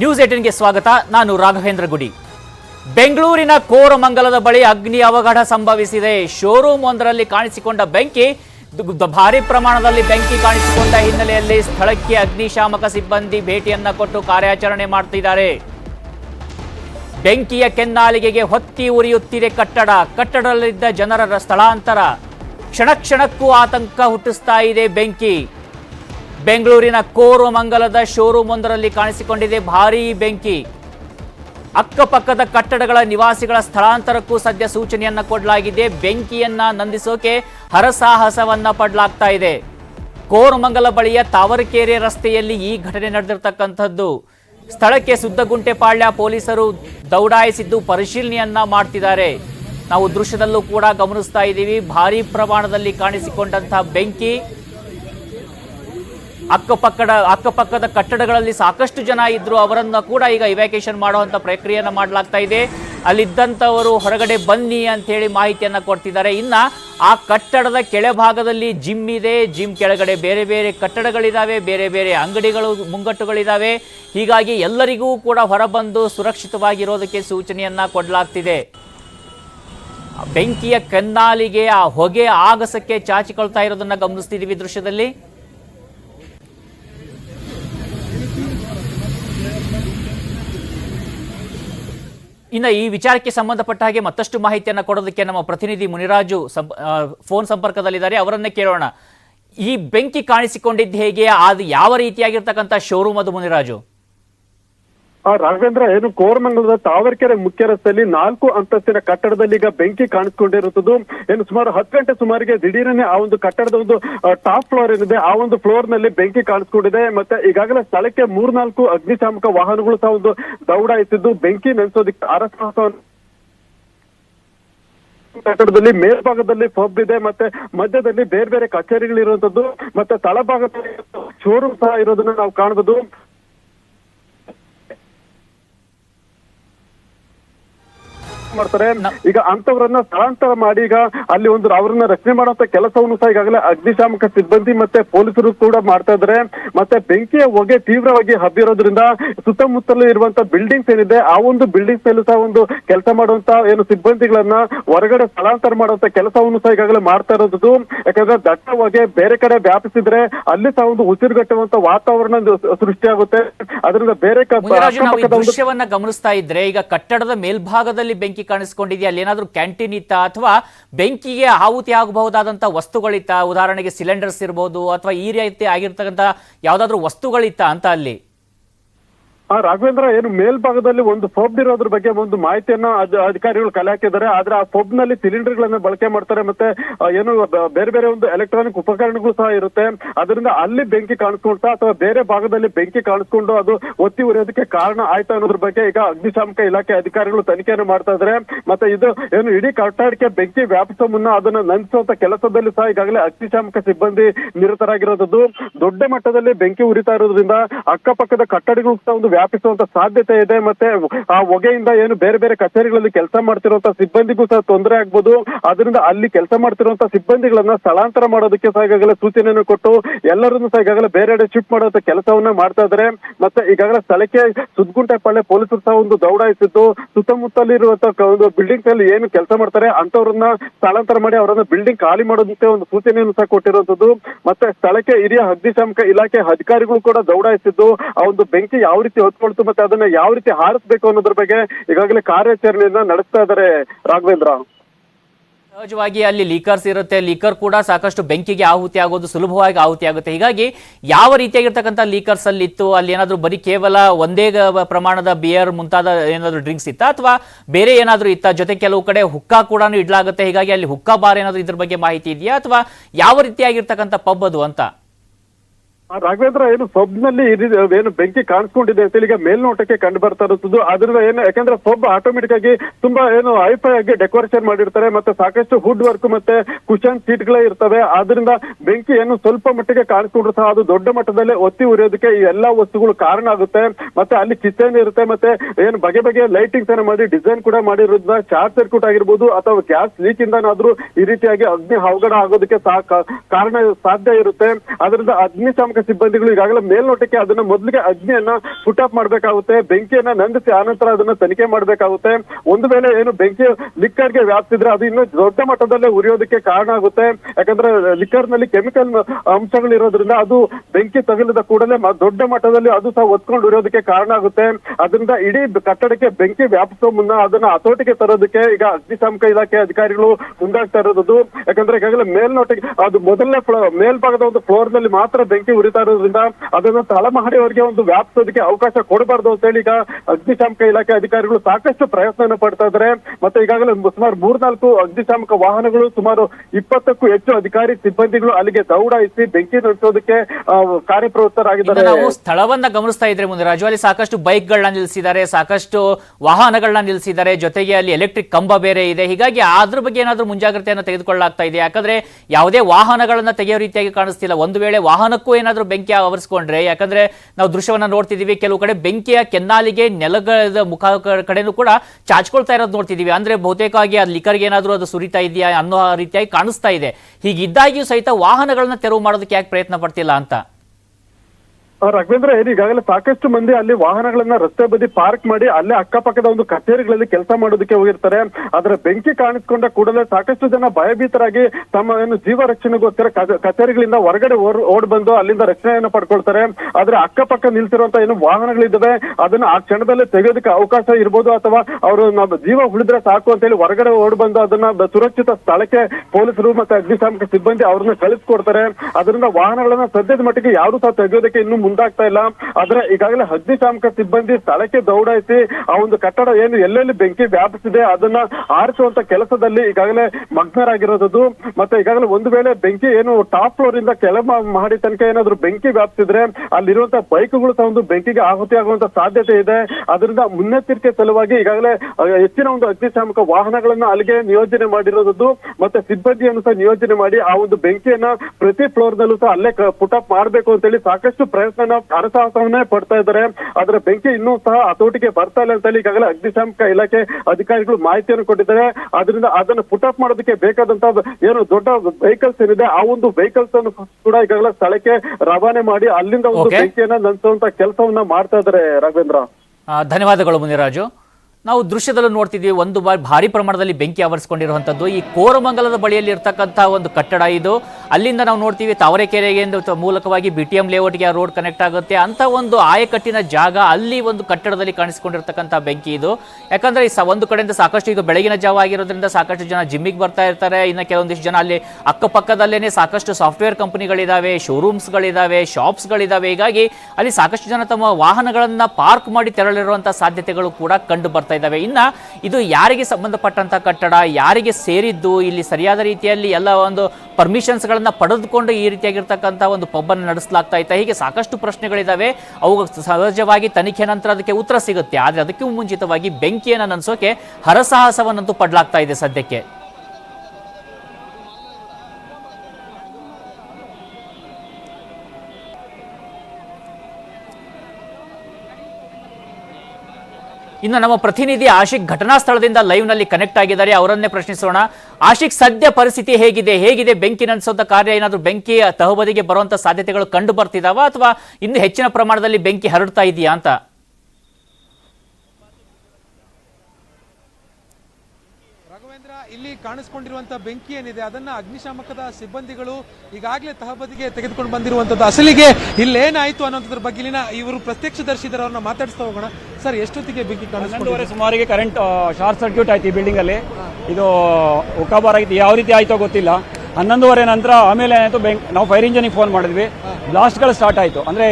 News ಏಟಿನ್ಗೆ ಸ್ವಾಗತ. ನಾನು ರಾಘವೇಂದ್ರ ಗುಡಿ. ಬೆಂಗಳೂರಿನ ಕೋರಮಂಗಲದ ಬಳಿ ಅಗ್ನಿ ಅವಘಡ ಸಂಭವಿಸಿದೆ. ಶೋರೂಮ್ ಒಂದರಲ್ಲಿ ಕಾಣಿಸಿಕೊಂಡ ಬೆಂಕಿ ಭಾರಿ ಪ್ರಮಾಣದಲ್ಲಿ ಬೆಂಕಿ ಕಾಣಿಸಿಕೊಂಡ ಹಿನ್ನೆಲೆಯಲ್ಲಿ ಸ್ಥಳಕ್ಕೆ ಅಗ್ನಿಶಾಮಕ ಸಿಬ್ಬಂದಿ ಭೇಟಿಯನ್ನ ಕೊಟ್ಟು ಕಾರ್ಯಾಚರಣೆ ಮಾಡ್ತಿದ್ದಾರೆ. ಬೆಂಕಿಯ ಕೆನ್ನಾಲಿಗೆಗೆ ಹೊತ್ತಿ ಉರಿಯುತ್ತಿದೆ ಕಟ್ಟಡ. ಕಟ್ಟಡದಲ್ಲಿದ್ದ ಜನರ ಸ್ಥಳಾಂತರ. ಕ್ಷಣ ಕ್ಷಣಕ್ಕೂ ಆತಂಕ ಹುಟ್ಟಿಸ್ತಾ ಇದೆ ಬೆಂಕಿ. ಬೆಂಗಳೂರಿನ ಕೋರಮಂಗಲದ ಶೋರೂಮ್ ಒಂದರಲ್ಲಿ ಕಾಣಿಸಿಕೊಂಡಿದೆ ಭಾರೀ ಬೆಂಕಿ. ಅಕ್ಕಪಕ್ಕದ ಕಟ್ಟಡಗಳ ನಿವಾಸಿಗಳ ಸ್ಥಳಾಂತರಕ್ಕೂ ಸದ್ಯ ಸೂಚನೆಯನ್ನ ಕೊಡಲಾಗಿದೆ. ಬೆಂಕಿಯನ್ನ ನಂದಿಸೋಕೆ ಹರಸಾಹಸವನ್ನ ಪಡಲಾಗ್ತಾ ಇದೆ. ಕೋರಮಂಗಲ ಬಳಿಯ ತಾವರಕೆರೆ ರಸ್ತೆಯಲ್ಲಿ ಈ ಘಟನೆ ನಡೆದಿರ್ತಕ್ಕಂಥದ್ದು. ಸ್ಥಳಕ್ಕೆ ಸುದ್ದಗುಂಟೆಪಾಳ್ಯ ಪೊಲೀಸರು ದೌಡಾಯಿಸಿದ್ದು ಪರಿಶೀಲನೆಯನ್ನ ಮಾಡ್ತಿದ್ದಾರೆ. ನಾವು ದೃಶ್ಯದಲ್ಲೂ ಕೂಡ ಗಮನಿಸ್ತಾ ಇದ್ದೀವಿ. ಭಾರಿ ಪ್ರಮಾಣದಲ್ಲಿ ಕಾಣಿಸಿಕೊಂಡಂತಹ ಬೆಂಕಿ. ಅಕ್ಕಪಕ್ಕದ ಅಕ್ಕಪಕ್ಕದ ಕಟ್ಟಡಗಳಲ್ಲಿ ಸಾಕಷ್ಟು ಜನ ಇದ್ದರು ಅವರನ್ನು ಕೂಡ ಈಗ ಇವ್ಯಾಕೇಶನ್ ಮಾಡುವಂತ ಪ್ರಕ್ರಿಯೆಯನ್ನು ಮಾಡಲಾಗ್ತಾ ಇದೆ. ಅಲ್ಲಿದ್ದಂಥವರು ಹೊರಗಡೆ ಬನ್ನಿ ಅಂತ ಮಾಹಿತಿಯನ್ನು ಕೊಡ್ತಿದ್ದಾರೆ. ಇನ್ನ ಆ ಕಟ್ಟಡದ ಕೆಳಭಾಗದಲ್ಲಿ ಜಿಮ್ ಇದೆ. ಜಿಮ್ ಕೆಳಗಡೆ ಬೇರೆ ಬೇರೆ ಕಟ್ಟಡಗಳಿದಾವೆ, ಬೇರೆ ಬೇರೆ ಅಂಗಡಿಗಳು ಮುಂಗಟ್ಟುಗಳಿದ್ದಾವೆ ಹೀಗಾಗಿ ಎಲ್ಲರಿಗೂ ಕೂಡ ಹೊರಬಂದು ಸುರಕ್ಷಿತವಾಗಿರೋದಕ್ಕೆ ಸೂಚನೆಯನ್ನ ಕೊಡಲಾಗ್ತಿದೆ. ಬೆಂಕಿಯ ಕೆನ್ನಾಲಿಗೆ ಆ ಹೊಗೆ ಆಗಸಕ್ಕೆ ಚಾಚಿಕೊಳ್ತಾ ಇರೋದನ್ನ ಗಮನಿಸ್ತಿದ್ದೀವಿ ದೃಶ್ಯದಲ್ಲಿ. ಇನ್ನು ಈ ವಿಚಾರಕ್ಕೆ ಸಂಬಂಧಪಟ್ಟ ಹಾಗೆ ಮತ್ತಷ್ಟು ಮಾಹಿತಿಯನ್ನು ಕೊಡೋದಕ್ಕೆ ನಮ್ಮ ಪ್ರತಿನಿಧಿ ಮುನಿರಾಜು ಫೋನ್ ಸಂಪರ್ಕದಲ್ಲಿದ್ದಾರೆ. ಅವರನ್ನೇ ಕೇಳೋಣ. ಈ ಬೆಂಕಿ ಕಾಣಿಸಿಕೊಂಡಿದ್ದು ಹೇಗೆ? ಅದು ಯಾವ ರೀತಿಯಾಗಿರ್ತಕ್ಕಂಥ ಶೋರೂಮ್ ಅದು ಮುನಿರಾಜು? ರಾಘವೇಂದ್ರ ಏನು ಕೋರಮಂಗಲದ ತಾವರ್ಕೆರೆ ಮುಖ್ಯ ರಸ್ತೆಯಲ್ಲಿ ನಾಲ್ಕು ಅಂತಸ್ತಿನ ಕಟ್ಟಡದಲ್ಲಿ ಈಗ ಬೆಂಕಿ ಕಾಣಿಸ್ಕೊಂಡಿರುತ್ತದ್ದು. ಏನು ಸುಮಾರು ಹತ್ತು ಗಂಟೆ ಸುಮಾರಿಗೆ ದಿಢೀರನೆ ಆ ಒಂದು ಕಟ್ಟಡದ ಒಂದು ಟಾಪ್ ಫ್ಲೋರ್ ಏನಿದೆ, ಆ ಒಂದು ಫ್ಲೋರ್ನಲ್ಲಿ ಬೆಂಕಿ ಕಾಣಿಸ್ಕೊಂಡಿದೆ. ಮತ್ತೆ ಈಗಾಗಲೇ ಸ್ಥಳಕ್ಕೆ ಮೂರ್ನಾಲ್ಕು ಅಗ್ನಿಶಾಮಕ ವಾಹನಗಳು ಸಹ ಒಂದು ದೌಡಾಯಿಸಿದ್ದು ಬೆಂಕಿ ನೆನ್ಸೋದಿಕ್ಕೆ ಅರಸಾಹಸವನ್ನು ಕಟ್ಟಡದಲ್ಲಿ ಮೇಲ್ಭಾಗದಲ್ಲಿ ಪಬ್ ಇದೆ. ಮತ್ತೆ ಮಧ್ಯದಲ್ಲಿ ಬೇರೆ ಬೇರೆ ಕಚೇರಿಗಳಿರುವಂತದ್ದು. ಮತ್ತೆ ತಳಭಾಗದಲ್ಲಿ ಶೋರೂಮ್ ಸಹ ಇರೋದನ್ನ ನಾವು ಕಾಣಬಹುದು. ಮಾಡ್ತಾರೆ. ಈಗ ಅಂತವರನ್ನ ಸ್ಥಳಾಂತರ ಮಾಡಿ ಈಗ ಅಲ್ಲಿ ಒಂದು ಅವರನ್ನ ರಕ್ಷಣೆ ಮಾಡುವಂತ ಕೆಲಸವನ್ನು ಸಹ ಈಗಾಗಲೇ ಅಗ್ನಿಶಾಮಕ ಸಿಬ್ಬಂದಿ ಮತ್ತೆ ಪೊಲೀಸರು ಕೂಡ ಮಾಡ್ತಾ ಇದ್ದಾರೆ. ಮತ್ತೆ ಬೆಂಕಿಯ ಹೊಗೆ ತೀವ್ರವಾಗಿ ಹಬ್ಬಿರೋದ್ರಿಂದ ಸುತ್ತಮುತ್ತಲು ಇರುವಂತ ಬಿಲ್ಡಿಂಗ್ಸ್ ಏನಿದೆ ಆ ಒಂದು ಬಿಲ್ಡಿಂಗ್ಸ್ ಮೇಲೂ ಸಹ ಒಂದು ಕೆಲಸ ಮಾಡುವಂತ ಏನು ಸಿಬ್ಬಂದಿಗಳನ್ನ ಹೊರಗಡೆ ಸ್ಥಳಾಂತರ ಮಾಡುವಂತ ಕೆಲಸವನ್ನು ಸಹ ಈಗಾಗಲೇ ಮಾಡ್ತಾ ಇರೋದು. ಯಾಕಂದ್ರೆ ದಟ್ಟ ಹೊಗೆ ಬೇರೆ ಕಡೆ ವ್ಯಾಪಿಸಿದ್ರೆ ಅಲ್ಲಿ ಸಹ ಒಂದು ಉಸಿರುಗಟ್ಟುವಂತ ವಾತಾವರಣ ಸೃಷ್ಟಿಯಾಗುತ್ತೆ. ಅದರಿಂದ ಬೇರೆ ದೃಶ್ಯವನ್ನ ಗಮನಿಸ್ತಾ ಇದ್ರೆ ಈಗ ಕಟ್ಟಡದ ಮೇಲ್ಭಾಗದಲ್ಲಿ ಬೆಂಕಿ ಕಾಣಿಸ್ಕೊಂಡಿದೆಯಾ ಅಲ್ಲಿ ಏನಾದರೂ ಕ್ಯಾಂಟೀನ್ ಇತ್ತಾ? ಅಥವಾ ಬೆಂಕಿಗೆ ಆಹುತಿ ಆಗಬಹುದಾದಂಥ ವಸ್ತುಗಳಿತ್ತ? ಉದಾಹರಣೆಗೆ ಸಿಲಿಂಡರ್ಸ್ ಇರ್ಬೋದು, ಅಥವಾ ಈ ರೀತಿ ಆಗಿರ್ತಕ್ಕಂಥ ಯಾವುದಾದ್ರೂ ವಸ್ತುಗಳಿತ್ತ ಅಂತ ಅಲ್ಲಿ? ಆ ರಾಘವೇಂದ್ರ ಏನು ಮೇಲ್ಭಾಗದಲ್ಲಿ ಒಂದು ಫೋಬ್ ಇರೋದ್ರ ಬಗ್ಗೆ ಒಂದು ಮಾಹಿತಿಯನ್ನ ಅಧಿಕಾರಿಗಳು ಕಲೆ ಹಾಕಿದ್ದಾರೆ. ಆದ್ರೆ ಆ ಫೋಬ್ನಲ್ಲಿ ಸಿಲಿಂಡರ್ ಗಳನ್ನ ಬಳಕೆ ಮಾಡ್ತಾರೆ ಮತ್ತೆ ಏನು ಬೇರೆ ಬೇರೆ ಒಂದು ಎಲೆಕ್ಟ್ರಾನಿಕ್ ಉಪಕರಣಗಳು ಸಹ ಇರುತ್ತೆ. ಅದರಿಂದ ಅಲ್ಲಿ ಬೆಂಕಿ ಕಾಣಿಸ್ಕೊಳ್ತಾ ಅಥವಾ ಬೇರೆ ಭಾಗದಲ್ಲಿ ಬೆಂಕಿ ಕಾಣಿಸ್ಕೊಂಡು ಅದು ಒತ್ತಿ ಉರಿಯೋದಕ್ಕೆ ಕಾರಣ ಆಯ್ತಾ ಅನ್ನೋದ್ರ ಬಗ್ಗೆ ಈಗ ಅಗ್ನಿಶಾಮಕ ಇಲಾಖೆ ಅಧಿಕಾರಿಗಳು ತನಿಖೆಯನ್ನು ಮಾಡ್ತಾ ಇದ್ದಾರೆ ಮತ್ತೆ ಇದು ಏನು ಇಡೀ ಕಟ್ಟಡಕ್ಕೆ ಬೆಂಕಿ ವ್ಯಾಪಿಸೋ ಮುನ್ನ ಅದನ್ನ ನಂದಿಸುವಂತ ಕೆಲಸದಲ್ಲಿ ಸಹ ಈಗಾಗಲೇ ಅಗ್ನಿಶಾಮಕ ಸಿಬ್ಬಂದಿ ನಿರತರಾಗಿರೋದು ದೊಡ್ಡ ಮಟ್ಟದಲ್ಲಿ ಬೆಂಕಿ ಉರಿತಾ ಇರೋದ್ರಿಂದ ಅಕ್ಕಪಕ್ಕದ ಕಟ್ಟಡಗಳು ಸಹ ಒಂದು ವ್ಯಾಪಿಸುವಂತ ಸಾಧ್ಯತೆ ಇದೆ, ಮತ್ತೆ ಆ ಹೊಗೆಯಿಂದ ಏನು ಬೇರೆ ಬೇರೆ ಕಚೇರಿಗಳಲ್ಲಿ ಕೆಲಸ ಮಾಡ್ತಿರುವಂತ ಸಿಬ್ಬಂದಿಗೂ ಸಹ ತೊಂದರೆ ಆಗ್ಬೋದು. ಅದರಿಂದ ಅಲ್ಲಿ ಕೆಲಸ ಮಾಡ್ತಿರುವಂತ ಸಿಬ್ಬಂದಿಗಳನ್ನ ಸ್ಥಳಾಂತರ ಮಾಡೋದಕ್ಕೆ ಸಹ ಈಗಾಗಲೇ ಸೂಚನೆಯನ್ನು ಕೊಟ್ಟು, ಎಲ್ಲರನ್ನು ಸಹ ಈಗಾಗಲೇ ಬೇರೆಡೆ ಶಿಫ್ಟ್ ಮಾಡುವಂತ ಕೆಲಸವನ್ನ ಮಾಡ್ತಾ ಇದ್ದಾರೆ ಮತ್ತೆ ಈಗಾಗಲೇ ಸ್ಥಳಕ್ಕೆ ಸುದ್ಗುಂಟೆಪಾಳ್ಯ ಪೊಲೀಸರು ಸಹ ಒಂದು ದೌಡಾಯಿಸಿದ್ದು ಸುತ್ತಮುತ್ತಲಿರುವಂತ ಒಂದು ಬಿಲ್ಡಿಂಗ್ ಅಲ್ಲಿ ಏನು ಕೆಲಸ ಮಾಡ್ತಾರೆ ಅಂತವ್ರನ್ನ ಸ್ಥಳಾಂತರ ಮಾಡಿ ಅವರನ್ನ ಬಿಲ್ಡಿಂಗ್ ಖಾಲಿ ಮಾಡೋದಕ್ಕೆ ಒಂದು ಸೂಚನೆಯನ್ನು ಸಹ ಕೊಟ್ಟಿರುವಂತದ್ದು ಮತ್ತೆ ಸ್ಥಳಕ್ಕೆ ಹಿರಿಯ ಅಗ್ನಿಶಾಮಕ ಇಲಾಖೆ ಅಧಿಕಾರಿಗಳು ಕೂಡ ದೌಡಾಯಿಸಿದ್ದು ಆ ಒಂದು ಬೆಂಕಿ ಯಾವ ರೀತಿ ಹೊತ್ಕೊಳ್ತು ಮತ್ತೆ ಅದನ್ನ ಯಾವ ರೀತಿ ಹಾರಿಸ್ಬೇಕು ಅನ್ನೋದ್ರ ಬಗ್ಗೆ ಈಗಾಗಲೇ ಕಾರ್ಯಾಚರಣೆಯನ್ನ ನಡೆಸ್ತಾ ಇದ್ದಾರೆ ರಾಘವೇಂದ್ರ. ಸಹಜವಾಗಿ ಅಲ್ಲಿ ಲೀಕರ್ಸ್ ಇರುತ್ತೆ, ಲೀಕರ್ ಕೂಡ ಸಾಕಷ್ಟು ಬೆಂಕಿಗೆ ಆಹುತಿ ಆಗೋದು, ಸುಲಭವಾಗಿ ಆಹುತಿ ಆಗುತ್ತೆ. ಹೀಗಾಗಿ ಯಾವ ರೀತಿಯಾಗಿರ್ತಕ್ಕಂಥ ಲೀಕರ್ಸ್ ಅಲ್ಲಿ ಇತ್ತು, ಅಲ್ಲಿ ಏನಾದರೂ ಬರೀ ಕೇವಲ ಒಂದೇ ಪ್ರಮಾಣದ ಬಿಯರ್ ಮುಂತಾದ ಏನಾದರೂ ಡ್ರಿಂಕ್ಸ್ ಇತ್ತಾ, ಅಥವಾ ಬೇರೆ ಏನಾದರೂ ಇತ್ತಾ? ಜೊತೆ ಕೆಲವು ಕಡೆ ಹುಕ್ಕಾ ಕೂಡ ಇಡ್ಲಾಗುತ್ತೆ. ಹೀಗಾಗಿ ಅಲ್ಲಿ ಹುಕ್ಕಾ ಬಾರ್ ಏನಾದರೂ ಇದ್ರ ಬಗ್ಗೆ ಮಾಹಿತಿ ಇದೆಯಾ? ಅಥವಾ ಯಾವ ರೀತಿಯಾಗಿರ್ತಕ್ಕಂಥ ಪಬ್ ಅದು ಅಂತ? ರಾಘವೇಂದ್ರ ಏನು ಸೊಬ್ನಲ್ಲಿ ಏನು ಬೆಂಕಿ ಕಾಣಿಸ್ಕೊಂಡಿದೆ ಅಂತ ಈಗ ಮೇಲ್ನೋಟಕ್ಕೆ ಕಂಡು ಬರ್ತಾ ಇರುತ್ತದೆ ಅದರಿಂದ ಏನು, ಯಾಕಂದ್ರೆ ಸೊಬ್ ಆಟೋಮೆಟಿಕ್ ಆಗಿ ತುಂಬಾ ಏನು ಹೈಫೈ ಆಗಿ ಡೆಕೋರೇಷನ್ ಮಾಡಿರ್ತಾರೆ ಮತ್ತೆ ಸಾಕಷ್ಟು ಹುಡ್ ವರ್ಕ್ ಮತ್ತೆ ಕುಶನ್ ಸೀಟ್ ಗಳೇ ಇರ್ತವೆ. ಆದ್ರಿಂದ ಬೆಂಕಿ ಏನು ಸ್ವಲ್ಪ ಮಟ್ಟಿಗೆ ಕಾಣಿಸ್ಕೊಂಡ್ರು ಸಹ ಅದು ದೊಡ್ಡ ಮಟ್ಟದಲ್ಲಿ ಒತ್ತಿ ಉರಿಯೋದಕ್ಕೆ ಈ ಎಲ್ಲಾ ವಸ್ತುಗಳು ಕಾರಣ ಆಗುತ್ತೆ. ಮತ್ತೆ ಅಲ್ಲಿ ಕಿಚನ್ ಇರುತ್ತೆ, ಮತ್ತೆ ಏನು ಬಗೆ ಬಗೆಯ ಲೈಟಿಂಗ್ಸ್ ಅನ್ನ ಮಾಡಿ ಡಿಸೈನ್ ಕೂಡ ಮಾಡಿರೋದ್ರಿಂದ ಶಾರ್ಟ್ ಸರ್ಕ್ಯೂಟ್ ಆಗಿರ್ಬೋದು ಅಥವಾ ಗ್ಯಾಸ್ ಲೀಕ್ ಇಂದನಾದ್ರೂ ಈ ರೀತಿಯಾಗಿ ಅಗ್ನಿ ಅವಘಡ ಆಗೋದಕ್ಕೆ ಕಾರಣ ಸಾಧ್ಯ ಇರುತ್ತೆ. ಅದರಿಂದ ಅಗ್ನಿಶಾಮಕ ಸಿಬ್ಬಂದಿಗಳು ಈಗಾಗಲೇ ಮೇಲ್ನೋಟಕ್ಕೆ ಅದನ್ನ ಮೊದಲಿಗೆ ಅಗ್ನಿಯನ್ನ ಫುಟ್ ಅಪ್ ಮಾಡ್ಬೇಕಾಗುತ್ತೆ, ಬೆಂಕಿಯನ್ನ ನಂದಿಸಿ ಆನಂತರ ಅದನ್ನ ತನಿಖೆ ಮಾಡ್ಬೇಕಾಗುತ್ತೆ. ಒಂದು ವೇಳೆ ಏನು ಬೆಂಕಿ ಲಿಕ್ಕರ್ಗೆ ವ್ಯಾಪ್ತಿದ್ರೆ ಅದು ಇನ್ನೂ ದೊಡ್ಡ ಮಟ್ಟದಲ್ಲೇ ಉರಿಯೋದಕ್ಕೆ ಕಾರಣ ಆಗುತ್ತೆ. ಯಾಕಂದ್ರೆ ಲಿಕ್ಕರ್ನಲ್ಲಿ ಕೆಮಿಕಲ್ ಅಂಶಗಳು ಇರೋದ್ರಿಂದ ಅದು ಬೆಂಕಿ ತಗಲಿದ ಕೂಡಲೇ ದೊಡ್ಡ ಮಟ್ಟದಲ್ಲಿ ಅದು ಸಹ ಒತ್ಕೊಂಡು ಉರಿಯೋದಕ್ಕೆ ಕಾರಣ ಆಗುತ್ತೆ. ಅದರಿಂದ ಇಡೀ ಕಟ್ಟಡಕ್ಕೆ ಬೆಂಕಿ ವ್ಯಾಪಿಸೋ ಮುನ್ನ ಅದನ್ನ ಹತೋಟಿಗೆ ತರೋದಕ್ಕೆ ಈಗ ಅಗ್ನಿಶಾಮಕ ಇಲಾಖೆ ಅಧಿಕಾರಿಗಳು ಮುಂದಾಗ್ತಾ ಇರೋದು. ಯಾಕಂದ್ರೆ ಈಗಾಗಲೇ ಮೇಲ್ನೋಟಕ್ಕೆ ಅದು ಮೊದಲನೇ ಮೇಲ್ಭಾಗದ ಒಂದು ಫ್ಲೋರ್ನಲ್ಲಿ ಮಾತ್ರ ಬೆಂಕಿ ಉರಿತಾ ಇರೋದ್ರಿಂದ ಅದನ್ನ ತಳಮಹಡಿಯವರಿಗೆ ಒಂದು ವ್ಯಾಪಿಸೋದಕ್ಕೆ ಅವಕಾಶ ಕೊಡಬಾರ್ದು ಅಂತ ಹೇಳಿ ಈಗ ಅಗ್ನಿಶಾಮಕ ಇಲಾಖೆ ಅಧಿಕಾರಿಗಳು ಸಾಕಷ್ಟು ಪ್ರಯತ್ನ ಪಡ್ತಾ ಇದ್ದಾರೆ ಮತ್ತೆ ಈಗಾಗಲೇ ಸುಮಾರು ಮೂರ್ನಾಲ್ಕು ಅಗ್ನಿಶಾಮಕ ವಾಹನಗಳು ಸುಮಾರು ಇಪ್ಪತ್ತಕ್ಕೂ ಹೆಚ್ಚು ಅಧಿಕಾರಿ ಸಿಬ್ಬಂದಿಗಳು ಅಲ್ಲಿಗೆ ದೌಡಾಯಿಸಿ ಬೆಂಕಿ ನಡೆಸೋದಕ್ಕೆ ಕಾರ್ಯಪ್ರವೃತ್ತರಾಗಿದ್ದಾರೆ. ನಾವು ಸ್ಥಳವನ್ನ ಗಮನಿಸ್ತಾ ಇದ್ರೆ ಮುಂದೆ ರಾಜು ಸಾಕಷ್ಟು ಬೈಕ್ಗಳನ್ನ ನಿಲ್ಲಿಸಿದ್ದಾರೆ ಸಾಕಷ್ಟು ವಾಹನಗಳನ್ನ ನಿಲ್ಲಿಸಿದ್ದಾರೆ ಜೊತೆಗೆ ಅಲ್ಲಿ ಎಲೆಕ್ಟ್ರಿಕ್ ಕಂಬ ಬೇರೆ ಇದೆ. ಹೀಗಾಗಿ ಅದ್ರ ಬಗ್ಗೆ ಏನಾದ್ರೂ ಮುಂಜಾಗ್ರತೆಯನ್ನು ತೆಗೆದುಕೊಳ್ಳಲಾಗ್ತಾ ಇದೆ ಯಾಕಂದ್ರೆ ಯಾವುದೇ ವಾಹನಗಳನ್ನ ತೆಗೆಯೋ ರೀತಿಯಾಗಿ ಕಾಣಿಸ್ತಿಲ್ಲ. ಒಂದು ವೇಳೆ ವಾಹನಕ್ಕೂ ಏನಾದ್ರೂ ಬೆಂಕಿ ಆವರಿಸ್ಕೊಂಡ್ರೆ ಯಾಕಂದ್ರೆ ನಾವು ದೃಶ್ಯವನ್ನ ನೋಡ್ತಿದೀವಿ ಕೆಲವು ಕಡೆ ಬೆಂಕಿಯ ಕೆನ್ನಾಲಿಗೆ ನೆಲಗಳ ಮುಖ ಕಡೆನೂ ಕೂಡ ಚಾಚ್ಕೊಳ್ತಾ ಇರೋದು ನೋಡ್ತಿದೀವಿ. ಅಂದ್ರೆ ಬಹುತೇಕವಾಗಿ ಅದು ಲಿಕರ್ಗೆ ಏನಾದ್ರೂ ಅದು ಸುರಿತಾ ಇದೆಯಾ ಅನ್ನೋ ರೀತಿಯಾಗಿ ಕಾಣಿಸ್ತಾ ಇದೆ. ಹೀಗಿದ್ದಾಗಿಯೂ ಸಹಿತ ವಾಹನಗಳನ್ನ ತೆರವು ಮಾಡೋದಕ್ಕೆ ಯಾಕೆ ಪ್ರಯತ್ನ ಪಡ್ತಿಲ್ಲ ಅಂತ? ಆ, ರಾಘವೇಂದ್ರ, ಏನು ಈಗಾಗಲೇ ಸಾಕಷ್ಟು ಮಂದಿ ಅಲ್ಲಿ ವಾಹನಗಳನ್ನ ರಸ್ತೆ ಬದಿ ಪಾರ್ಕ್ ಮಾಡಿ ಅಲ್ಲೇ ಅಕ್ಕಪಕ್ಕದ ಒಂದು ಕಚೇರಿಗಳಲ್ಲಿ ಕೆಲಸ ಮಾಡೋದಕ್ಕೆ ಹೋಗಿರ್ತಾರೆ. ಆದ್ರೆ ಬೆಂಕಿ ಕಾಣಿಸ್ಕೊಂಡ ಕೂಡಲೇ ಸಾಕಷ್ಟು ಜನ ಭಯಭೀತರಾಗಿ ತಮ್ಮ ಏನು ಜೀವ ರಕ್ಷಣೆಗೋಸ್ಕರ ಕಚೇರಿಗಳಿಂದ ಹೊರಗಡೆ ಓಡ್- ಓಡ್ ಬಂದು ಅಲ್ಲಿಂದ ರಕ್ಷಣೆಯನ್ನು ಪಡ್ಕೊಳ್ತಾರೆ. ಆದ್ರೆ ಅಕ್ಕಪಕ್ಕ ನಿಲ್ಸಿರುವಂತ ಏನು ವಾಹನಗಳಿದ್ದಾವೆ, ಅದನ್ನ ಆ ಕ್ಷಣದಲ್ಲೇ ತೆಗೆಯೋದಕ್ಕೆ ಅವಕಾಶ ಇರ್ಬೋದು ಅಥವಾ ಅವರು ನಮ್ಮ ಜೀವ ಉಳಿದ್ರೆ ಸಾಕು ಅಂತ ಹೇಳಿ ಹೊರಗಡೆ ಓಡ್ ಬಂದು ಅದನ್ನ ಸುರಕ್ಷಿತ ಸ್ಥಳಕ್ಕೆ ಪೊಲೀಸರು ಮತ್ತೆ ಅಗ್ನಿಶಾಮಕ ಸಿಬ್ಬಂದಿ ಅವ್ರನ್ನ ಕಳಿಸ್ಕೊಡ್ತಾರೆ. ಅದರಿಂದ ವಾಹನಗಳನ್ನ ಸದ್ಯದ ಮಟ್ಟಿಗೆ ಯಾರು ಸಹ ತೆಗೆಯೋದಕ್ಕೆ ಇನ್ನು ಮುಂದಾಗ್ತಾ ಇಲ್ಲ. ಆದ್ರೆ ಈಗಾಗಲೇ ಅಗ್ನಿಶಾಮಕ ಸಿಬ್ಬಂದಿ ಸ್ಥಳಕ್ಕೆ ದೌಡಾಯಿಸಿ ಆ ಒಂದು ಕಟ್ಟಡ ಏನು ಎಲ್ಲೆಲ್ಲಿ ಬೆಂಕಿ ವ್ಯಾಪಿಸಿದೆ ಅದನ್ನ ಆರಿಸುವಂತ ಕೆಲಸದಲ್ಲಿ ಈಗಾಗಲೇ ಮಗ್ನರಾಗಿರೋದು ಮತ್ತೆ ಈಗಾಗಲೇ ಒಂದು ವೇಳೆ ಬೆಂಕಿ ಏನು ಟಾಪ್ ಫ್ಲೋರ್ ಇಂದ ಕೆಳ ಮಾಡಿ ತನಕ ಏನಾದ್ರು ಬೆಂಕಿ ವ್ಯಾಪಿಸಿದ್ರೆ ಅಲ್ಲಿರುವಂತಹ ಬೈಕ್ಗಳು ಸಹ ಒಂದು ಬೆಂಕಿಗೆ ಆಹುತಿ ಆಗುವಂತ ಸಾಧ್ಯತೆ ಇದೆ. ಅದರಿಂದ ಮುನ್ನೆಚ್ಚರಿಕೆ ಸಲುವಾಗಿ ಈಗಾಗಲೇ ಹೆಚ್ಚಿನ ಒಂದು ಅಗ್ನಿಶಾಮಕ ವಾಹನಗಳನ್ನ ಅಲ್ಲಿಗೆ ನಿಯೋಜನೆ ಮಾಡಿರೋದು ಮತ್ತೆ ಸಿಬ್ಬಂದಿಯನ್ನು ಸಹ ನಿಯೋಜನೆ ಮಾಡಿ ಆ ಒಂದು ಬೆಂಕಿಯನ್ನ ಪ್ರತಿ ಫ್ಲೋರ್ ನಲ್ಲೂ ಸಹ ಅಲ್ಲೇ ಪುಟ್ ಅಪ್ ಮಾಡಬೇಕು ಅಂತ ಹೇಳಿ ಸಾಕಷ್ಟು ಪ್ರಯತ್ನ ಹರಸಾಹಸವನ್ನೇ ಪಡ್ತಾ ಇದ್ದಾರೆ. ಅದರ ಬೆಂಕಿ ಇನ್ನೂ ಸಹ ಹತೋಟಿಗೆ ಬರ್ತಾ ಇಲ್ಲ ಅಂತ ಹೇಳಿ ಈಗಾಗಲೇ ಅಗ್ನಿಶಾಮಕ ಇಲಾಖೆ ಅಧಿಕಾರಿಗಳು ಮಾಹಿತಿಯನ್ನು ಕೊಟ್ಟಿದ್ದಾರೆ. ಅದರಿಂದ ಅದನ್ನು ಪುಟ್ ಅಪ್ ಮಾಡೋದಕ್ಕೆ ಬೇಕಾದಂತಹ ಏನು ದೊಡ್ಡ ವೆಹಿಕಲ್ಸ್ ಏನಿದೆ ಆ ಒಂದು ವೆಹಿಕಲ್ಸ್ ಅನ್ನು ಕೂಡ ಈಗಾಗಲೇ ಸ್ಥಳಕ್ಕೆ ರವಾನೆ ಮಾಡಿ ಅಲ್ಲಿಂದ ಒಂದು. ಬೆಂಕಿಯನ್ನ ನಂದಿಸುವಂತ ಕೆಲಸವನ್ನ ಮಾಡ್ತಾ ಇದ್ದಾರೆ ರಾಘವೇಂದ್ರ. ಧನ್ಯವಾದಗಳು ಮುನಿರಾಜು. ನಾವು ದೃಶ್ಯದಲ್ಲೂ ನೋಡ್ತಿದ್ದೀವಿ, ಒಂದು ಬಾರಿ ಭಾರಿ ಪ್ರಮಾಣದಲ್ಲಿ ಬೆಂಕಿ ಆವರಿಸಿಕೊಂಡಿರುವಂಥದ್ದು. ಈ ಕೋರಮಂಗಲದ ಬಳಿಯಲ್ಲಿ ಇರ್ತಕ್ಕಂಥ ಒಂದು ಕಟ್ಟಡ ಇದು. ಅಲ್ಲಿಂದ ನಾವು ನೋಡ್ತೀವಿ, ತಾವರೆಕೆರೆಗೆ ಮೂಲಕವಾಗಿ ಬಿ ಟಿ ಎಂ ಲೇಔಟ್ಗೆ ಆ ರೋಡ್ ಕನೆಕ್ಟ್ ಆಗುತ್ತೆ. ಅಂತ ಒಂದು ಆಯಕಟ್ಟಿನ ಜಾಗ ಅಲ್ಲಿ ಒಂದು ಕಟ್ಟಡದಲ್ಲಿ ಕಾಣಿಸಿಕೊಂಡಿರ್ತಕ್ಕಂಥ ಬೆಂಕಿ ಇದು. ಯಾಕಂದ್ರೆ ಈ ಒಂದು ಕಡೆಯಿಂದ ಸಾಕಷ್ಟು ಈಗ ಬೆಳಗಿನ ಜಾವ ಆಗಿರೋದ್ರಿಂದ ಸಾಕಷ್ಟು ಜನ ಜಿಮ್ಮಿಗೆ ಬರ್ತಾ ಇರ್ತಾರೆ. ಇನ್ನು ಕೆಲವೊಂದಿಷ್ಟು ಜನ ಅಲ್ಲಿ ಅಕ್ಕಪಕ್ಕದಲ್ಲೇನೆ ಸಾಕಷ್ಟು ಸಾಫ್ಟ್ವೇರ್ ಕಂಪನಿಗಳಿದಾವೆ, ಶೋರೂಮ್ಸ್ಗಳಿದಾವೆ, ಶಾಪ್ಸ್ಗಳಿದಾವೆ. ಹೀಗಾಗಿ ಅಲ್ಲಿ ಸಾಕಷ್ಟು ಜನ ತಮ್ಮ ವಾಹನಗಳನ್ನ ಪಾರ್ಕ್ ಮಾಡಿ ತೆರಳಿರುವಂಥ ಸಾಧ್ಯತೆಗಳು ಕೂಡ ಕಂಡು ಬರ್ತಾ ಇದ್ದಾವೆ. ಇನ್ನ ಇದು ಯಾರಿಗೆ ಸಂಬಂಧಪಟ್ಟಂತ ಕಟ್ಟಡ, ಯಾರಿಗೆ ಸೇರಿದ್ದು, ಇಲ್ಲಿ ಸರಿಯಾದ ರೀತಿಯಲ್ಲಿ ಎಲ್ಲ ಒಂದು ಪರ್ಮಿಷನ್ಸ್ ಗಳನ್ನ ಪಡೆದುಕೊಂಡು ಈ ರೀತಿಯಾಗಿರ್ತಕ್ಕಂಥ ಒಂದು ಪಬ್ ಅನ್ನು ನಡೆಸಲಾಗ್ತಾ ಇತ್ತು. ಹೀಗೆ ಸಾಕಷ್ಟು ಪ್ರಶ್ನೆಗಳಿದಾವೆ. ಅವು ಸಹಜವಾಗಿ ತನಿಖೆ ನಂತರ ಅದಕ್ಕೆ ಉತ್ತರ ಸಿಗುತ್ತೆ. ಆದ್ರೆ ಅದಕ್ಕೂ ಮುಂಚಿತವಾಗಿ ಬೆಂಕಿಯನ್ನು ನನ್ಸೋಕೆ ಹರಸಾಹಸವನ್ನಂತೂ ಪಡ್ಲಾಗ್ತಾ ಇದೆ ಸದ್ಯಕ್ಕೆ. ಇನ್ನು ನಮ್ಮ ಪ್ರತಿನಿಧಿ ಆಶಿಕ್ ಘಟನಾ ಸ್ಥಳದಿಂದ ಲೈವ್ನಲ್ಲಿ ಕನೆಕ್ಟ್ ಆಗಿದ್ದಾರೆ. ಅವರನ್ನೇ ಪ್ರಶ್ನಿಸೋಣ. ಆಶಿಕ್, ಸದ್ಯ ಪರಿಸ್ಥಿತಿ ಹೇಗಿದೆ? ಹೇಗಿದೆ? ಬೆಂಕಿ ನಡೆಸೋದ ಕಾರ್ಯ? ಏನಾದರೂ ಬೆಂಕಿ ತಹಬದಿಗೆ ಬರುವಂತ ಸಾಧ್ಯತೆಗಳು ಕಂಡು ಬರ್ತಿದಾವ ಅಥವಾ ಇನ್ನು ಹೆಚ್ಚಿನ ಪ್ರಮಾಣದಲ್ಲಿ ಬೆಂಕಿ ಹರಡ್ತಾ ಇದೆಯಾ ಅಂತ ರಾಘವೇಂದ್ರ ಇಲ್ಲಿ ಕಾಣಿಸ್ಕೊಂಡಿರುವಂತಹ ಬೆಂಕಿ ಏನಿದೆ, ಅದನ್ನ ಅಗ್ನಿಶಾಮಕದ ಸಿಬ್ಬಂದಿಗಳು ಈಗಾಗಲೇ ತಹಬದಿಗೆ ತೆಗೆದುಕೊಂಡು ಬಂದಿರುವಂತದ್ದು. ಅಸಲಿಗೆ ಇಲ್ಲೇನಾಯ್ತು ಅನ್ನೋದ್ರ ಬಗ್ಗೆ ಇಲ್ಲಿನ ಇವರು ಪ್ರತ್ಯಕ್ಷ ಅವ್ರನ್ನ ಮಾತಾಡಿಸ್ತಾ ಹೋಗೋಣ. ಸರ್, ಎಷ್ಟೊತ್ತಿಗೆ ಬೆಂಕಿ ಕಾಣಿಸ್ಕೊಂಡು ಸುಮಾರಿಗೆ ಕರೆಂಟ್ ಶಾರ್ಟ್ ಸರ್ಕ್ಯೂಟ್ ಆಯ್ತು ಈ ಬಿಲ್ಡಿಂಗ್ ಅಲ್ಲಿ. ಇದು ಉಕಾಬಾರ್ ಆಯ್ತು ಯಾವ ರೀತಿ ಆಯ್ತೋ ಗೊತ್ತಿಲ್ಲ. ಹನ್ನೊಂದುವರೆ ನಂತರ ಆಮೇಲೆ ಏನಾಯ್ತು, ಬೆಂಕ್, ನಾವು ಫೈರ್ ಇಂಜನಿಗೆ ಫೋನ್ ಮಾಡಿದ್ವಿ. ಬ್ಲಾಸ್ಟ್ಗಳು ಸ್ಟಾರ್ಟ್ ಆಯಿತು. ಅಂದರೆ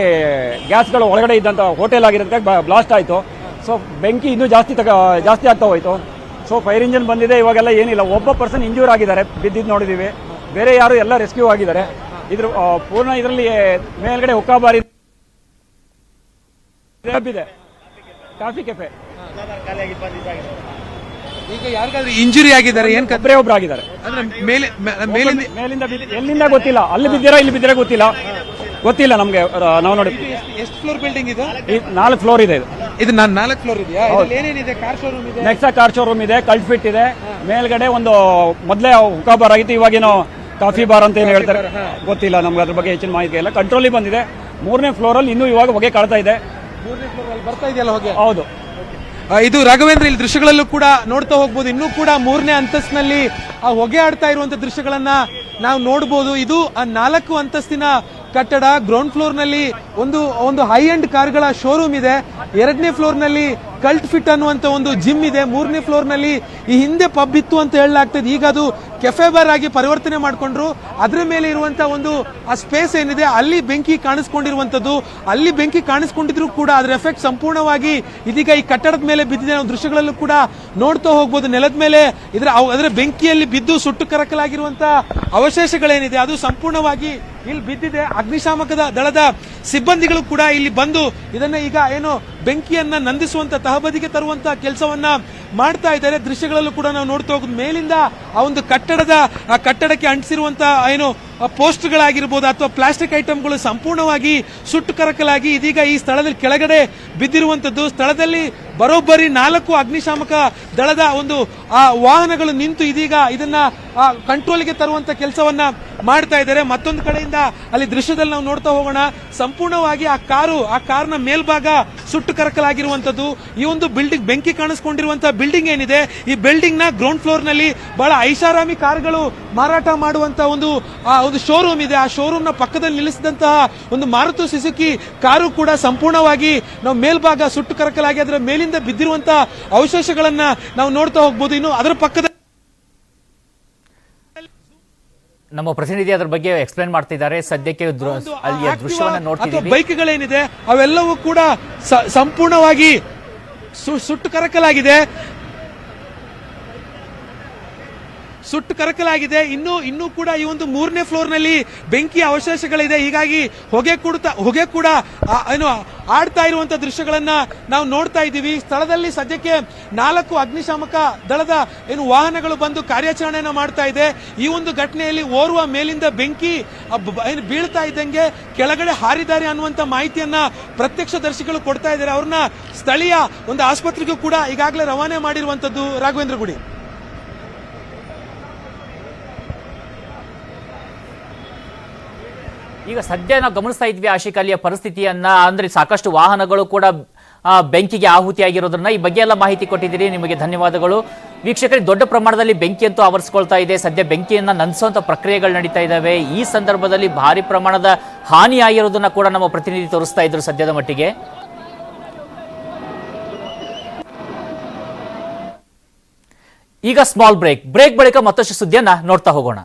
ಗ್ಯಾಸ್ಗಳು ಒಳಗಡೆ ಇದ್ದಂಥ ಹೋಟೆಲ್ ಆಗಿರೋದಕ್ಕೆ ಬ್ಲಾಸ್ಟ್ ಆಯಿತು. ಸೊ ಬೆಂಕಿ ಇನ್ನೂ ಜಾಸ್ತಿ ತಗ, ಜಾಸ್ತಿ ಆಗ್ತಾ ಹೋಯಿತು. ಸೊ ಫೈರ್ ಇಂಜನ್ ಬಂದಿದೆ ಇವಾಗೆಲ್ಲ ಏನಿಲ್ಲ. ಒಬ್ಬ ಪರ್ಸನ್ ಇಂಜೂರ್ ಆಗಿದ್ದಾರೆ ಬಿದ್ದಿದ್ದು ನೋಡಿದ್ದೀವಿ ಬೇರೆ ಯಾರು ಎಲ್ಲ ರೆಸ್ಕ್ಯೂ ಆಗಿದ್ದಾರೆ. ಇದ್ರ ಪೂರ್ಣ ಇದರಲ್ಲಿ ಮೇಲ್ಗಡೆ ಹುಕ್ಕಾಬಾರಿ ಇದೆ. ಕಾಫಿ ಕೆಫೆ ಈಗ ಯಾರಿಗಾದ್ರೂ ಇಂಜುರಿ ಆಗಿದ್ದಾರೆ ಏನ್ ಕತೆ ಒಬ್ರು ಆಗಿದ್ದಾರೆ. ಅಂದ್ರೆ ಮೇಲೆ ಮೇಲಿಂದ ಮೇಲಿಂದ ಎಲ್ಲಿಂದ ಗೊತ್ತಿಲ್ಲ. ಅಲ್ಲಿ ಬಿದ್ದೀರಾ ಇಲ್ಲಿ ಬಿದ್ದೀರಾ ಗೊತ್ತಿಲ್ಲ. ಗೊತ್ತಿಲ್ಲ ನಮ್ಗೆ ನಾವು ನೋಡಿ. ಎಷ್ಟು ಫ್ಲೋರ್ ಬಿಲ್ಡಿಂಗ್ ಇದು? ನಾಲ್ಕು ಫ್ಲೋರ್ ಇದೆ ಇದು. ಇದು ನಾನು ನಾಲ್ಕು ಫ್ಲೋರ್ ಇದೆಯಾ? ಏನೇನಿದೆ? ಕಾರ್ ಶೋರೂಮ್ ಇದೆ? ನೆಕ್ಸಾ ಕಾರ್ ಶೋರೂಮ್ ಇದೆ ಕಲ್ಟ್ ಫಿಟ್ ಇದೆ. ಮೇಲ್ಗಡೆ ಒಂದು ಮೊದಲೇ ಹುಕಾಬಾರ್ ಆಗಿತ್ತು ಇವಾಗೇನು ಕಾಫಿ ಬಾರ್ ಅಂತ ಏನು ಹೇಳ್ತಾರೆ. ಗೊತ್ತಿಲ್ಲ ನಮ್ಗೆ ಅದ್ರ ಬಗ್ಗೆ ಹೆಚ್ಚಿನ ಮಾಹಿತಿ ಇಲ್ಲ. ಕಂಟ್ರೋಲಿಗೆ ಬಂದಿದೆ. ಮೂರನೇ ಫ್ಲೋರಲ್ಲಿ ಇನ್ನೂ ಇವಾಗ ಹೊಗೆ ಕಾಡ್ತಾ ಇದೆ. ಮೂರನೇ ಫ್ಲೋರ್ ಅಲ್ಲಿ ಬರ್ತಾ ಇದೆಯಲ್ಲ ಹೊಗೆ? ಹೌದು. ಇದು ರಾಘವೇಂದ್ರ ಇಲ್ಲಿ ದೃಶ್ಯಗಳಲ್ಲೂ ಕೂಡ ನೋಡ್ತಾ ಹೋಗ್ಬೋದು. ಇನ್ನೂ ಕೂಡ ಮೂರನೇ ಅಂತಸ್ತಿನಲ್ಲಿ ಆ ಹೊಗೆ ಆಡ್ತಾ ಇರುವಂತ ದೃಶ್ಯಗಳನ್ನ ನಾವು ನೋಡ್ಬೋದು. ಇದು ಆ ನಾಲ್ಕು ಅಂತಸ್ತಿನ ಕಟ್ಟಡ ಗ್ರೌಂಡ್ ಫ್ಲೋರ್ನಲ್ಲಿ ಒಂದು ಒಂದು ಹೈ ಎಂಡ್ ಕಾರ್ಗಳ ಶೋರೂಮ್ ಇದೆ. ಎರಡನೇ ಫ್ಲೋರ್ನಲ್ಲಿ ಕಲ್ಟ್ ಫಿಟ್ ಅನ್ನುವಂತ ಒಂದು ಜಿಮ್ ಇದೆ. ಮೂರನೇ ಫ್ಲೋರ್ನಲ್ಲಿ ಈ ಹಿಂದೆ ಪಬ್ ಇತ್ತು ಅಂತ ಹೇಳಲಾಗ್ತದೆ. ಈಗ ಅದು ಕೆಫೆ ಬಾರ್ ಆಗಿ ಪರಿವರ್ತನೆ ಮಾಡಿಕೊಂಡ್ರು. ಅದ್ರ ಮೇಲೆ ಇರುವಂತ ಒಂದು, ಆ ಸ್ಪೇಸ್ ಏನಿದೆ, ಅಲ್ಲಿ ಬೆಂಕಿ ಕಾಣಿಸ್ಕೊಂಡಿರುವಂತದ್ದು. ಅಲ್ಲಿ ಬೆಂಕಿ ಕಾಣಿಸ್ಕೊಂಡಿದ್ರು ಕೂಡ ಅದರ ಎಫೆಕ್ಟ್ ಸಂಪೂರ್ಣವಾಗಿ ಇದೀಗ ಈ ಕಟ್ಟಡದ ಮೇಲೆ ಬಿದ್ದಿದೆ ದೃಶ್ಯಗಳಲ್ಲೂ ಕೂಡ ನೋಡ್ತಾ ಹೋಗ್ಬೋದು. ನೆಲದ ಮೇಲೆ ಇದರ, ಅದರ ಬೆಂಕಿಯಲ್ಲಿ ಬಿದ್ದು ಸುಟ್ಟು ಕರಕಲಾಗಿರುವಂತ ಅವಶೇಷಗಳೇನಿದೆ, ಅದು ಸಂಪೂರ್ಣವಾಗಿ ಇಲ್ಲಿ ಬಿದ್ದಿದೆ ಅಗ್ನಿಶಾಮಕದ ದಳದ ಸಿಬ್ಬಂದಿಗಳು ಕೂಡ ಇಲ್ಲಿ ಬಂದು ಇದನ್ನ ಈಗ ಏನು ಬೆಂಕಿಯನ್ನ ನಂದಿಸುವಂತ, ತಹಬದಿಗೆ ತರುವಂತ ಕೆಲಸವನ್ನ ಮಾಡ್ತಾ ಇದ್ದಾರೆ. ದೃಶ್ಯಗಳಲ್ಲೂ ಕೂಡ ನಾವು ನೋಡ್ತಾ ಹೋಗುದು. ಮೇಲಿಂದ ಆ ಒಂದು ಕಟ್ಟಡದ, ಆ ಕಟ್ಟಡಕ್ಕೆ ಅಂಟಿಸಿರುವಂತ ಏನು ಪೋಸ್ಟ್ಗಳಾಗಿರ್ಬೋದು ಅಥವಾ ಪ್ಲಾಸ್ಟಿಕ್ ಐಟಮ್ಗಳು ಸಂಪೂರ್ಣವಾಗಿ ಸುಟ್ಟು ಕರಕಲಾಗಿ ಇದೀಗ ಈ ಸ್ಥಳದಲ್ಲಿ ಕೆಳಗಡೆ ಬಿದ್ದಿರುವಂತದ್ದು. ಸ್ಥಳದಲ್ಲಿ ಬರೋಬ್ಬರಿ ನಾಲ್ಕು ಅಗ್ನಿಶಾಮಕ ದಳದ ಒಂದು, ಆ ವಾಹನಗಳು ನಿಂತು ಇದೀಗ ಇದನ್ನ ಕಂಟ್ರೋಲ್ಗೆ ತರುವಂತ ಕೆಲಸವನ್ನ ಮಾಡ್ತಾ ಇದ್ದಾರೆ. ಮತ್ತೊಂದು ಕಡೆಯಿಂದ ಅಲ್ಲಿ ದೃಶ್ಯದಲ್ಲಿ ನಾವು ನೋಡ್ತಾ ಹೋಗೋಣ. ಸಂಪೂರ್ಣವಾಗಿ ಆ ಕಾರು, ಆ ಕಾರ್ನ ಮೇಲ್ಭಾಗ ಸುಟ್ಟು ಕರಕಲಾಗಿರುವಂತದ್ದು. ಈ ಒಂದು ಬಿಲ್ಡಿಂಗ್ ಬೆಂಕಿ ಕಾಣಿಸ್ಕೊಂಡಿರುವಂತಹ ಬಿಲ್ಡಿಂಗ್ ಏನಿದೆ, ಈ ಬಿಲ್ಡಿಂಗ್ನ ಗ್ರೌಂಡ್ ಫ್ಲೋರ್ನಲ್ಲಿ ಬಹಳ ಐಷಾರಾಮಿ ಕಾರುಗಳು ಮಾರಾಟ ಮಾಡುವಂತ ಒಂದು, ಆ ಒಂದು ಶೋರೂಮ್ ಇದೆ. ಆ ಶೋರೂಮ್ನ ಪಕ್ಕದಲ್ಲಿ ನಿಲ್ಲಿಸಿದಂತಹ ಒಂದು ಮಾರುತಿ ಸಿಸುಕಿ ಕಾರು ಕೂಡ ಸಂಪೂರ್ಣವಾಗಿ ನಾವು ಮೇಲ್ಭಾಗ ಸುಟ್ಟು ಕರಕಲಾಗಿ ಅದರ ಮೇಲಿಂದ ಬಿದ್ದಿರುವಂತಹ ಅವಶೇಷಗಳನ್ನ ನಾವು ನೋಡ್ತಾ ಹೋಗ್ಬೋದು. ಇನ್ನು ಅದರ ಪಕ್ಕದ ನಮ್ಮ ಪ್ರತಿನಿಧಿ ಅದ್ರ ಬಗ್ಗೆ ಎಕ್ಸ್ಪ್ಲೇನ್ ಮಾಡ್ತಿದ್ದಾರೆ. ಸದ್ಯಕ್ಕೆ ಅಲ್ಲಿಯ ದೃಶ್ಯವನ್ನು ನೋಡ್ತಿದ್ದೀವಿ ಬೈಕ್ಗಳೇನಿದೆ ಅವೆಲ್ಲವೂ ಕೂಡ ಸಂಪೂರ್ಣವಾಗಿ ಸು- ಸುಟ್ಟು ಕರಕಲಾಗಿದೆ. ಸುಟ್ಟು ಕರಕಲಾಗಿದೆ. ಇನ್ನು, ಇನ್ನೂ ಕೂಡ ಈ ಒಂದು ಮೂರನೇ ಫ್ಲೋರ್ನಲ್ಲಿ ಬೆಂಕಿ ಅವಶೇಷಗಳಿದೆ. ಹೀಗಾಗಿ ಹೊಗೆ ಕೂಡ ಹೊಗೆ ಕೂಡ ಏನು, ಆಡ್ತಾ ಇರುವಂತ ದೃಶ್ಯಗಳನ್ನ ನಾವು ನೋಡ್ತಾ ಇದ್ದೀವಿ. ಸ್ಥಳದಲ್ಲಿ ಸದ್ಯಕ್ಕೆ ನಾಲ್ಕು ಅಗ್ನಿಶಾಮಕ ದಳದ, ಏನು, ವಾಹನಗಳು ಬಂದು ಕಾರ್ಯಾಚರಣೆಯನ್ನು ಮಾಡ್ತಾ ಇದೆ. ಈ ಒಂದು ಘಟನೆಯಲ್ಲಿ ಓರ್ವ ಮೇಲಿಂದ ಬೆಂಕಿ ಏನು, ಬೀಳ್ತಾ ಇದ್ದಂಗೆ ಕೆಳಗಡೆ ಹಾರಿದ್ದಾರೆ ಅನ್ನುವಂತ ಮಾಹಿತಿಯನ್ನ ಪ್ರತ್ಯಕ್ಷದರ್ಶಿಗಳು ಕೊಡ್ತಾ ಇದ್ದಾರೆ. ಅವ್ರನ್ನ ಸ್ಥಳೀಯ ಒಂದು ಆಸ್ಪತ್ರೆಗೂ ಕೂಡ ಈಗಾಗಲೇ ರವಾನೆ ಮಾಡಿರುವಂತದ್ದು ರಾಘವೇಂದ್ರ ಗುಡಿ. ಈಗ ಸದ್ಯ ನಾವು ಗಮನಿಸ್ತಾ ಇದ್ವಿ ಆಶಿಕ್ ಅಲ್ಲಿಯ ಪರಿಸ್ಥಿತಿಯನ್ನ. ಅಂದ್ರೆ ಸಾಕಷ್ಟು ವಾಹನಗಳು ಕೂಡ ಬೆಂಕಿಗೆ ಆಹುತಿಯಾಗಿರೋದ್ರನ್ನ ಈ ಬಗ್ಗೆ ಎಲ್ಲ ಮಾಹಿತಿ ಕೊಟ್ಟಿದ್ದೀರಿ. ನಿಮಗೆ ಧನ್ಯವಾದಗಳು. ವೀಕ್ಷಕರಿಗೆ ದೊಡ್ಡ ಪ್ರಮಾಣದಲ್ಲಿ ಬೆಂಕಿ ಅಂತೂ ಆವರಿಸ್ಕೊಳ್ತಾ ಇದೆ. ಸದ್ಯ ಬೆಂಕಿಯನ್ನ ನನ್ಸುವಂತ ಪ್ರಕ್ರಿಯೆಗಳು ನಡೀತಾ ಇದ್ದಾವೆ ಈ ಸಂದರ್ಭದಲ್ಲಿ ಭಾರಿ ಪ್ರಮಾಣದ ಹಾನಿ ಆಗಿರೋದನ್ನ ಕೂಡ ನಮ್ಮ ಪ್ರತಿನಿಧಿ ತೋರಿಸ್ತಾ ಇದ್ರು ಸದ್ಯದ ಮಟ್ಟಿಗೆ. ಈಗ ಸ್ಮಾಲ್ ಬ್ರೇಕ್ ಬ್ರೇಕ್ ಬಳಿಕ ಮತ್ತಷ್ಟು ಸುದ್ದಿಯನ್ನ ನೋಡ್ತಾ ಹೋಗೋಣ.